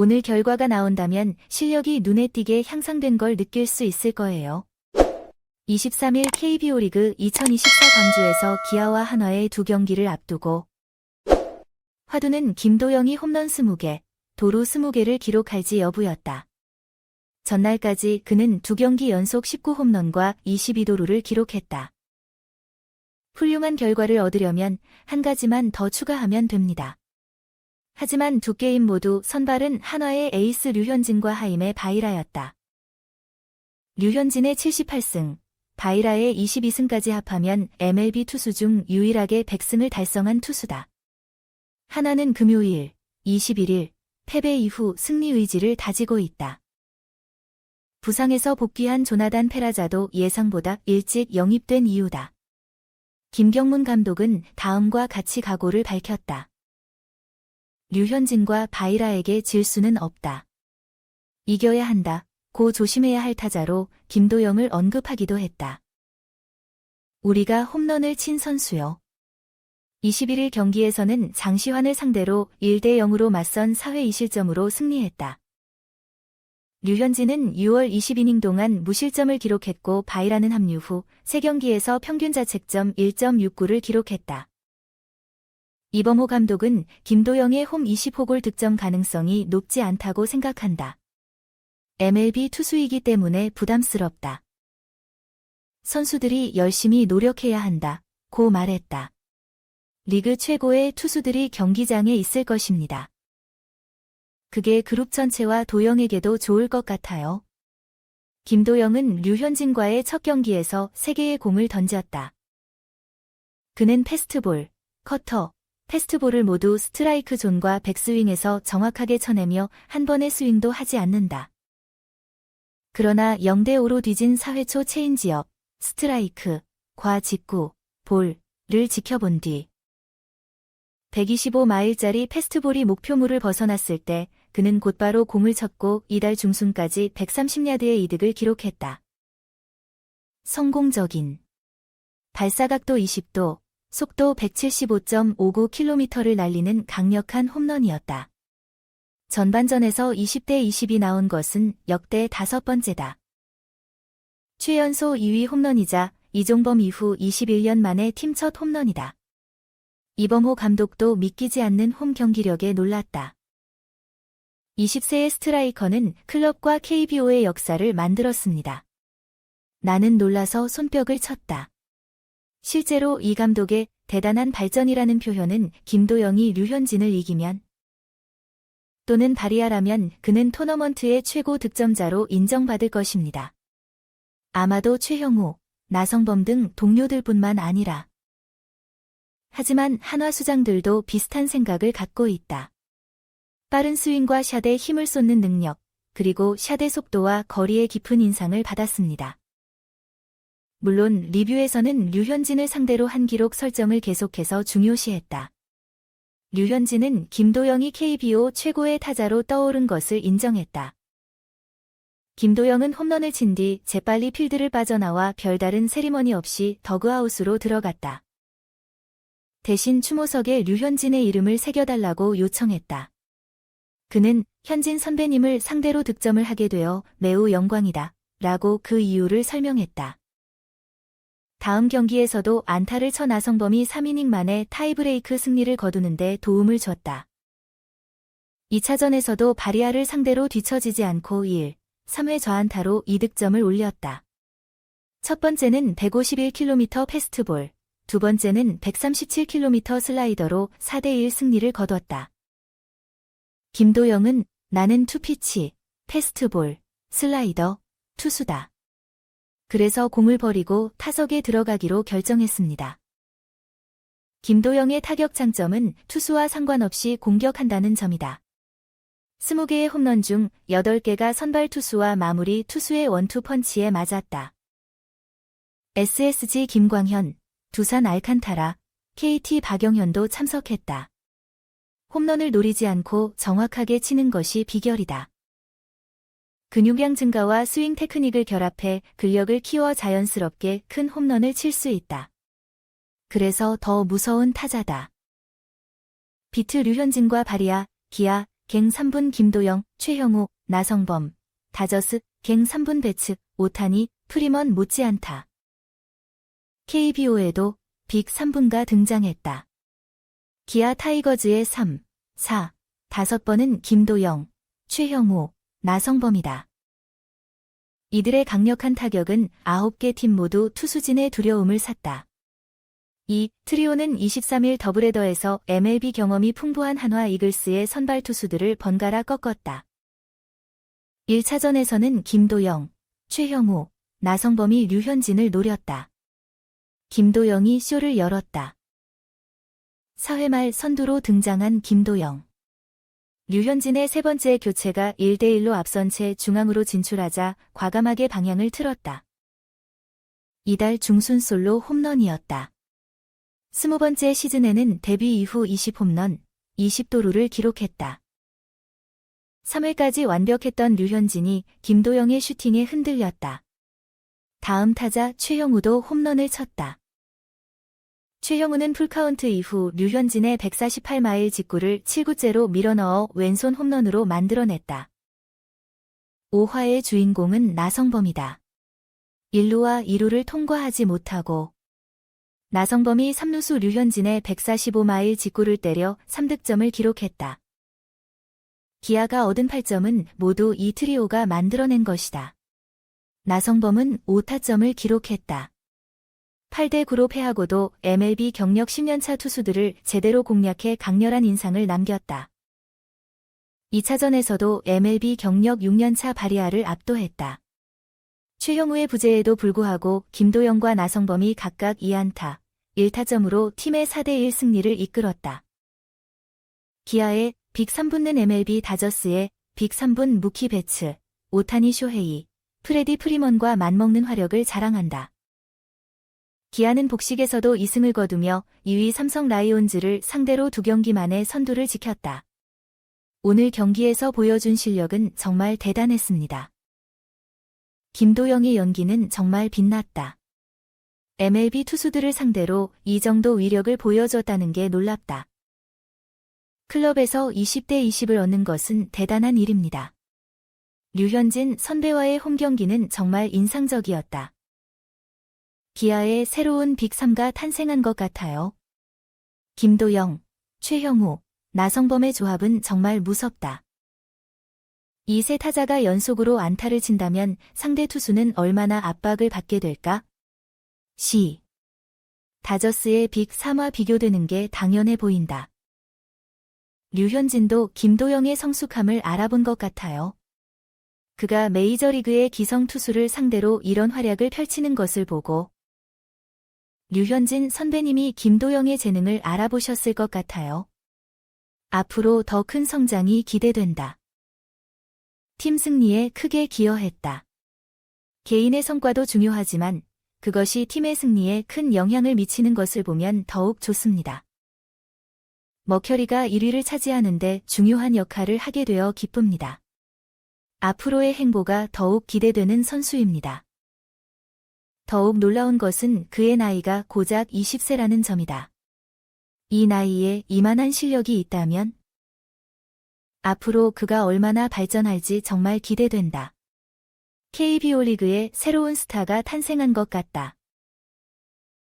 오늘 결과가 나온다면 실력이 눈에 띄게 향상된 걸 느낄 수 있을 거예요. 23일 KBO 리그 2024 광주에서 기아와 한화의 두 경기를 앞두고 화두는 김도영이 홈런 20개, 도루 20개를 기록할지 여부였다. 전날까지 그는 두 경기 연속 19홈런과 22도루를 기록했다. 훌륭한 결과를 얻으려면 한 가지만 더 추가하면 됩니다. 하지만 두 게임 모두 선발은 한화의 에이스 류현진과 하임의 바이라였다. 류현진의 78승, 바이라의 22승까지 합하면 MLB 투수 중 유일하게 100승을 달성한 투수다. 하나는 금요일, 21일, 패배 이후 승리 의지를 다지고 있다. 부상에서 복귀한 조나단 페라자도 예상보다 일찍 영입된 이유다. 김경문 감독은 다음과 같이 각오를 밝혔다. 류현진과 바이라에게 질 수는 없다. 이겨야 한다. 고 조심해야 할 타자로 김도영을 언급하기도 했다. 우리가 홈런을 친 선수요. 21일 경기에서는 장시환을 상대로 1대 0으로 맞선 4회 2실점으로 승리했다. 류현진은 6월 20이닝 동안 무실점을 기록했고 바이라는 합류 후 3경기에서 평균 자책점 1.69를 기록했다. 이범호 감독은 김도영의 홈 20호골 득점 가능성이 높지 않다고 생각한다. MLB 투수이기 때문에 부담스럽다. 선수들이 열심히 노력해야 한다. 고 말했다. 리그 최고의 투수들이 경기장에 있을 것입니다. 그게 그룹 전체와 도영에게도 좋을 것 같아요. 김도영은 류현진과의 첫 경기에서 3개의 공을 던졌다. 그는 패스트볼, 커터, 패스트볼을 모두 스트라이크 존과 백스윙에서 정확하게 쳐내며 한 번의 스윙도 하지 않는다. 그러나 0대5로 뒤진 4회 초 체인지업, 스트라이크, 과 직구, 볼을 지켜본 뒤 125마일짜리 패스트볼이 목표물을 벗어났을 때 그는 곧바로 공을 쳤고 이달 중순까지 130야드의 이득을 기록했다. 성공적인 발사각도 20도, 속도 175.59km를 날리는 강력한 홈런이었다. 전반전에서 20대 20이 나온 것은 역대 다섯 번째다. 최연소 2위 홈런이자 이종범 이후 21년 만에 팀 첫 홈런이다. 이범호 감독도 믿기지 않는 홈 경기력에 놀랐다. 20세의 스트라이커는 클럽과 KBO의 역사를 만들었습니다. 나는 놀라서 손뼉을 쳤다. 실제로 이 감독의 대단한 발전이라는 표현은 김도영이 류현진을 이기면 또는 바리아라면 그는 토너먼트의 최고 득점자로 인정받을 것입니다. 아마도 최형우, 나성범 등 동료들뿐만 아니라 하지만 한화 수장들도 비슷한 생각을 갖고 있다. 빠른 스윙과 샷에 힘을 쏟는 능력, 그리고 샷의 속도와 거리의 깊은 인상을 받았습니다. 물론 리뷰에서는 류현진을 상대로 한 기록 설정을 계속해서 중요시했다. 류현진은 김도영이 KBO 최고의 타자로 떠오른 것을 인정했다. 김도영은 홈런을 친 뒤 재빨리 필드를 빠져나와 별다른 세리머니 없이 더그아웃으로 들어갔다. 대신 추모석에 류현진의 이름을 새겨달라고 요청했다. 그는 현진 선배님을 상대로 득점을 하게 되어 매우 영광이다. 라고 그 이유를 설명했다. 다음 경기에서도 안타를 쳐 나성범이 3이닝 만에 타이브레이크 승리를 거두는데 도움을 줬다. 2차전에서도 바리아를 상대로 뒤처지지 않고 1, 3회 저안타로 2득점을 올렸다. 첫 번째는 151km 패스트볼, 두 번째는 137km 슬라이더로 4대1 승리를 거뒀다. 김도영은 나는 투피치, 패스트볼, 슬라이더, 투수다. 그래서 공을 버리고 타석에 들어가기로 결정했습니다. 김도영의 타격 장점은 투수와 상관없이 공격한다는 점이다. 20개의 홈런 중 8개가 선발 투수와 마무리 투수의 원투 펀치에 맞았다. SSG 김광현, 두산 알칸타라, KT 박영현도 참석했다. 홈런을 노리지 않고 정확하게 치는 것이 비결이다. 근육량 증가와 스윙 테크닉을 결합해 근력을 키워 자연스럽게 큰 홈런을 칠 수 있다. 그래서 더 무서운 타자다. 비트 류현진과 바리아, 기아, 갱 3분 김도영, 최형우, 나성범, 다저스, 갱 3분 배츠, 오타니, 프리먼 못지않다. KBO에도 빅 3분가 등장했다. 기아 타이거즈의 3, 4, 5번은 김도영, 최형우, 나성범이다. 이들의 강력한 타격은 9개 팀 모두 투수진의 두려움을 샀다. 이 트리오는 23일 더블헤더에서 MLB 경험이 풍부한 한화 이글스의 선발 투수들을 번갈아 꺾었다. 1차전에서는 김도영, 최형우, 나성범이 류현진을 노렸다. 김도영이 쇼를 열었다. 4회 말 선두로 등장한 김도영. 류현진의 세 번째 교체가 1대1로 앞선 채 중앙으로 진출하자 과감하게 방향을 틀었다. 이달 중순 솔로 홈런이었다. 스무 번째 시즌에는 데뷔 이후 20홈런, 20도루를 기록했다. 3회까지 완벽했던 류현진이 김도영의 슈팅에 흔들렸다. 다음 타자 최형우도 홈런을 쳤다. 최형우는 풀카운트 이후 류현진의 148마일 직구를 7구째로 밀어넣어 왼손 홈런으로 만들어냈다. 5화의 주인공은 나성범이다. 1루와 2루를 통과하지 못하고 나성범이 3루수 류현진의 145마일 직구를 때려 3득점을 기록했다. 기아가 얻은 8점은 모두 이 트리오가 만들어낸 것이다. 나성범은 5타점을 기록했다. 8대 9로 패하고도 MLB 경력 10년차 투수들을 제대로 공략해 강렬한 인상을 남겼다. 2차전에서도 MLB 경력 6년차 바리아를 압도했다. 최형우의 부재에도 불구하고 김도영과 나성범이 각각 2안타, 1타점으로 팀의 4대1 승리를 이끌었다. 기아의 빅 3분는 MLB 다저스의 빅 3분 무키 베츠, 오타니 쇼헤이, 프레디 프리먼과 맞먹는 화력을 자랑한다. 기아는 복식에서도 2승을 거두며 2위 삼성 라이온즈를 상대로 두 경기 만에 선두를 지켰다. 오늘 경기에서 보여준 실력은 정말 대단했습니다. 김도영의 연기는 정말 빛났다. MLB 투수들을 상대로 이 정도 위력을 보여줬다는 게 놀랍다. 클럽에서 20대 20을 얻는 것은 대단한 일입니다. 류현진 선배와의 홈 경기는 정말 인상적이었다. 기아의 새로운 빅3가 탄생한 것 같아요. 김도영, 최형우, 나성범의 조합은 정말 무섭다. 이 세 타자가 연속으로 안타를 친다면 상대 투수는 얼마나 압박을 받게 될까? 시. 다저스의 빅 3와 비교되는 게 당연해 보인다. 류현진도 김도영의 성숙함을 알아본 것 같아요. 그가 메이저리그의 기성 투수를 상대로 이런 활약을 펼치는 것을 보고 류현진 선배님이 김도영의 재능을 알아보셨을 것 같아요. 앞으로 더 큰 성장이 기대된다. 팀 승리에 크게 기여했다. 개인의 성과도 중요하지만 그것이 팀의 승리에 큰 영향을 미치는 것을 보면 더욱 좋습니다. 머켜리가 1위를 차지하는데 중요한 역할을 하게 되어 기쁩니다. 앞으로의 행보가 더욱 기대되는 선수입니다. 더욱 놀라운 것은 그의 나이가 고작 20세라는 점이다. 이 나이에 이만한 실력이 있다면 앞으로 그가 얼마나 발전할지 정말 기대된다. KBO 리그에 새로운 스타가 탄생한 것 같다.